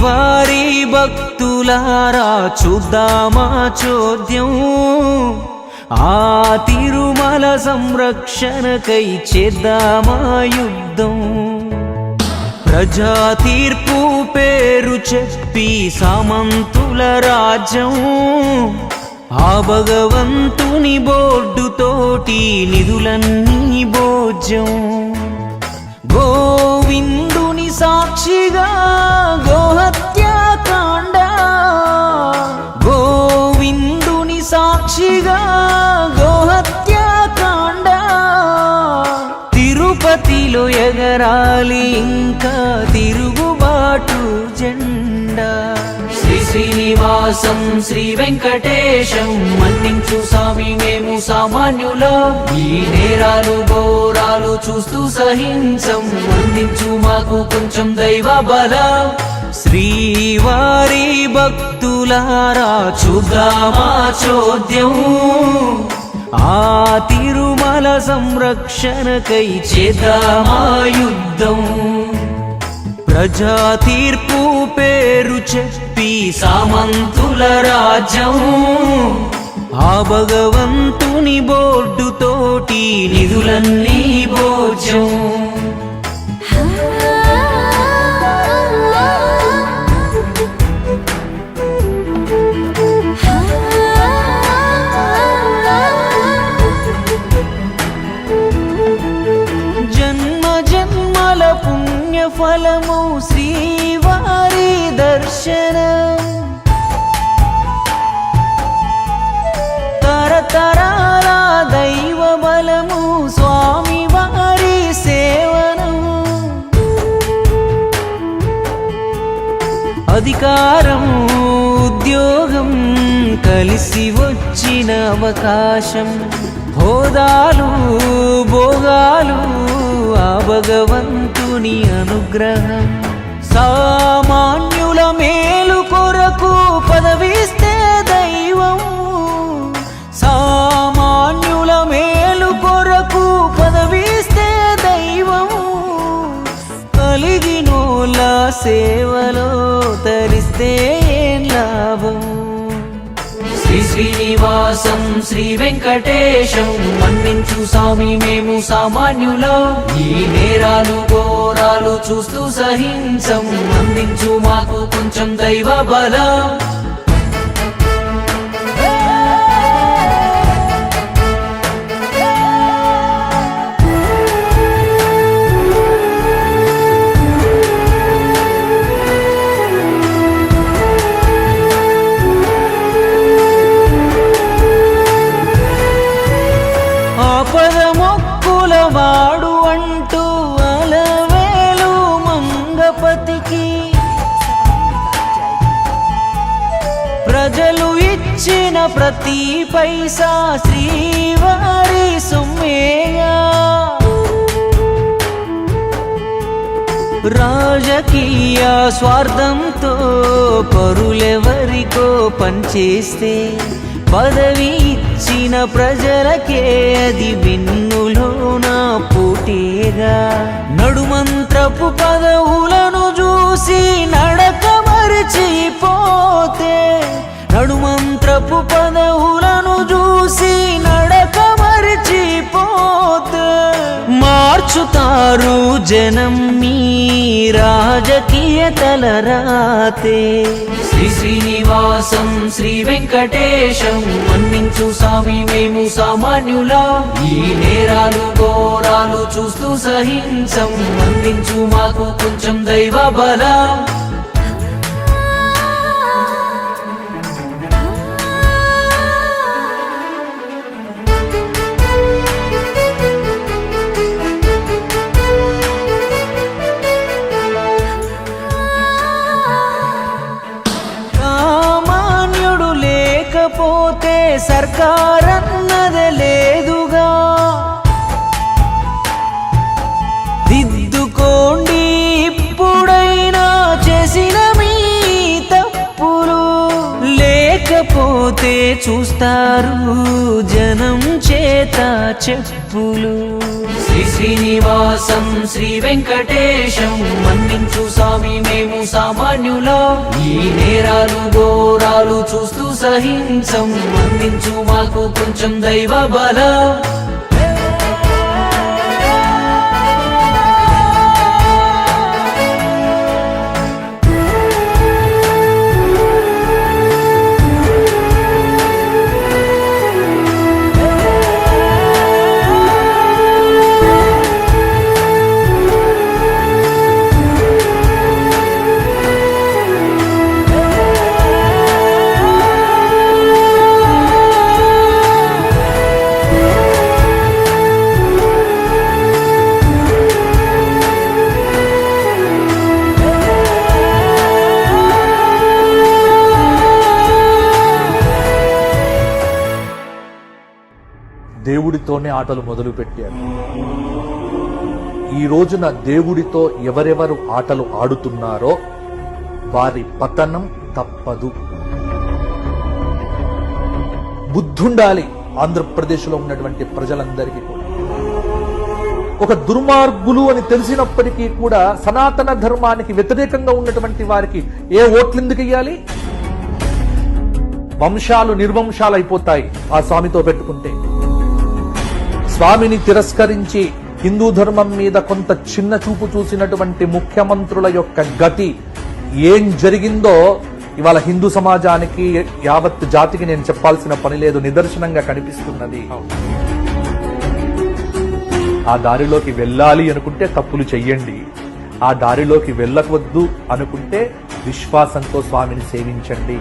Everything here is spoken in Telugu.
వారి భక్తులారా చూద్దామా చోద్యం. ఆ తిరుమల సంరక్షణకై చేద్దామా యుద్ధం. ప్రజా తీర్పు పేరు చెప్పి సామంతుల రాజ్యం. ఆ భగవంతుని బోర్డుతోటి నిధులన్నీ భోజ్యం. గోవిందుని సాక్షిగా తిరుపతిలో ఎగరాలి ఇంకా తిరుగుబాటు జెండా. శ్రీ శ్రీనివాసం శ్రీ వెంకటేశం మన్నించు స్వామి మేము సామాన్యుల. ఈ నేరాలు ఘోరాలు చూస్తూ సహించం అందించు మాకు కొంచెం దైవ బల. శ్రీవారి భక్తులారా చూద్దామా చోద్యం. ఆ తిరుమల సంరక్షణకై చేద్దామా ప్రజా తీర్పు పేరు చెప్పి సామంతుల రాజ్యం. ఆ భగవంతుని బోర్డుతోటి నిధులన్నీ భోజం అధికారం ఉద్యోగం కలిసి వచ్చిన అవకాశం. హోదాలు భోగాలు ఆ భగవంతుని అనుగ్రహం. సామాన్యుల మేలు కొరకు పదవిస్తే దైవం సామాన్యుల మేలు కొరకు పదవిస్తే దైవం కలిగినోలా సేవలో తరిస్తే ఏం లాభం శ్రీ శ్రీనివాసం శ్రీ వెంకటేశం మన్నించు స్వామి మేము సామాన్యులం. ఈ నేరాలు ఘోరాలు చూస్తూ సహించం. అందించు మాకు కొంచెం దైవ బలం. వాడు అంటూ అలవేలు మంగపతికి. ప్రజలు ఇచ్చిన ప్రతి పైసా శ్రీవారి సుమ్మేయా. రాజకీయ స్వార్థంతో పరులెవరికో పనిచేస్తే పదవి ప్రజలకే అది నా పోటీగా. నడుమంత్రపు పదవులను చూసి నడక మరిచిపోతే నడుమంత్రపు పదవులను చూసి మార్చుతారు జనం మీ రాజకీయ తలరాతే. శ్రీ శ్రీనివాసం శ్రీ వెంకటేశం మన్నించు స్వామి మేము సామాన్యులా. ఈ నేరాలు ఘోరాలు చూస్తూ సహించం. అందించు మాకు కొంచెం దైవ బలం. లేకపోతే సర్కారన్నది లేదుగా. దిద్దుకోండి ఇప్పుడైనా చేసిన మీ తప్పులు. లేకపోతే చూస్తారు జనం చేత చెప్పులు. శ్రీ శ్రీనివాసం శ్రీ వెంకటేశం మన్నించు మేము సామాన్యుల. ఈ నేరాలు ఘోరాలు చూస్తూ సహించం. అందించు మాకు కొంచెం దైవ బల. దేవుడితోనే ఆటలు మొదలు పెట్టారు ఈ రోజున దేవుడితో ఎవరెవరు ఆటలు ఆడుతున్నారో వారి పతనం తప్పదు. బుద్ధుండాలి ఆంధ్రప్రదేశ్లో ఉన్నటువంటి ప్రజలందరికీ కూడా. ఒక దుర్మార్గులు అని తెలిసినప్పటికీ కూడా సనాతన ధర్మానికి వ్యతిరేకంగా ఉన్నటువంటి వారికి ఏ ఓట్లు ఎందుకు ఇయ్యాలి? వంశాలు నిర్వంశాలు అయిపోతాయి ఆ స్వామితో పెట్టుకుంటే. స్వామిని తిరస్కరించి హిందూ ధర్మం మీద కొంత చిన్న చూపు చూసినటువంటి ముఖ్యమంత్రుల యొక్క గతి ఏం జరిగిందో ఇవాళ హిందూ సమాజానికి యావత్ జాతికి నేను చెప్పాల్సిన పని లేదు నిదర్శనంగా కనిపిస్తున్నది. ఆ దారిలోకి వెళ్ళాలి అనుకుంటే తప్పులు చెయ్యండి. ఆ దారిలోకి వెళ్ళకవద్దు అనుకుంటే విశ్వాసంతో స్వామిని సేవించండి.